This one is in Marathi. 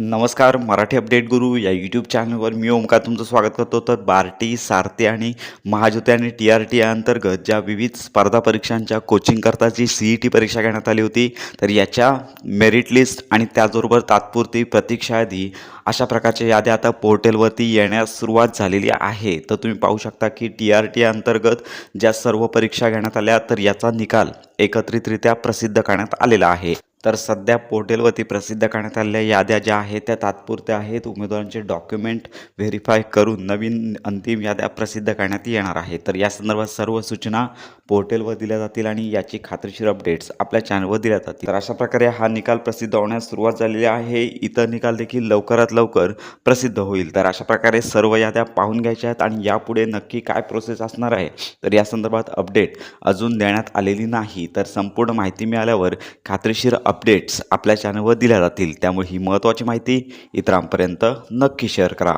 नमस्कार मराठी अपडेट गुरु या यूट्यूब चॅनलवर मी ओमकार तुमचं स्वागत करतो. तर बार्टी सारथी आणि महाज्योती आणि टी आर टी अंतर्गत ज्या विविध स्पर्धा परीक्षांच्या कोचिंगकरता जी सी ई टी परीक्षा घेण्यात आली होती तर याच्या मेरिट लिस्ट आणि त्याचबरोबर तात्पुरती प्रतीक्षा यादी अशा प्रकारच्या याद्या आता पोर्टलवरती येण्यास सुरुवात झालेली आहे. तर तुम्ही पाहू शकता की टी आर टी अंतर्गत ज्या सर्व परीक्षा घेण्यात आल्या तर याचा निकाल एकत्रितरित्या प्रसिद्ध करण्यात आलेला आहे. तर सध्या पोर्टलवरती प्रसिद्ध करण्यात आलेल्या याद्या ज्या आहेत त्या तात्पुरत्या आहेत. उमेदवारांचे डॉक्युमेंट व्हेरीफाय करून नवीन अंतिम याद्या प्रसिद्ध करण्यात येणार आहे तर या संदर्भात सर्व सूचना पोर्टलवर दिल्या जातील आणि याची खात्रीशीर अपडेट्स आपल्या चॅनलवर दिल्या जातील. तर अशा प्रकारे हा निकाल प्रसिद्ध होण्यास सुरुवात झालेली आहे. इतर निकाल देखील लवकरात लवकर प्रसिद्ध होईल. तर अशा प्रकारे सर्व याद्या पाहून घ्यायच्या आहेत आणि यापुढे नक्की काय प्रोसेस असणार आहे तर या संदर्भात अपडेट अजून देण्यात आलेली नाही. तर संपूर्ण माहिती मिळाल्यावर खात्रीशीर अपडेट्स आपल्या चॅनलवर दिल्या जातील. त्यामुळे ही महत्त्वाची माहिती इतरांपर्यंत नक्की शेअर करा.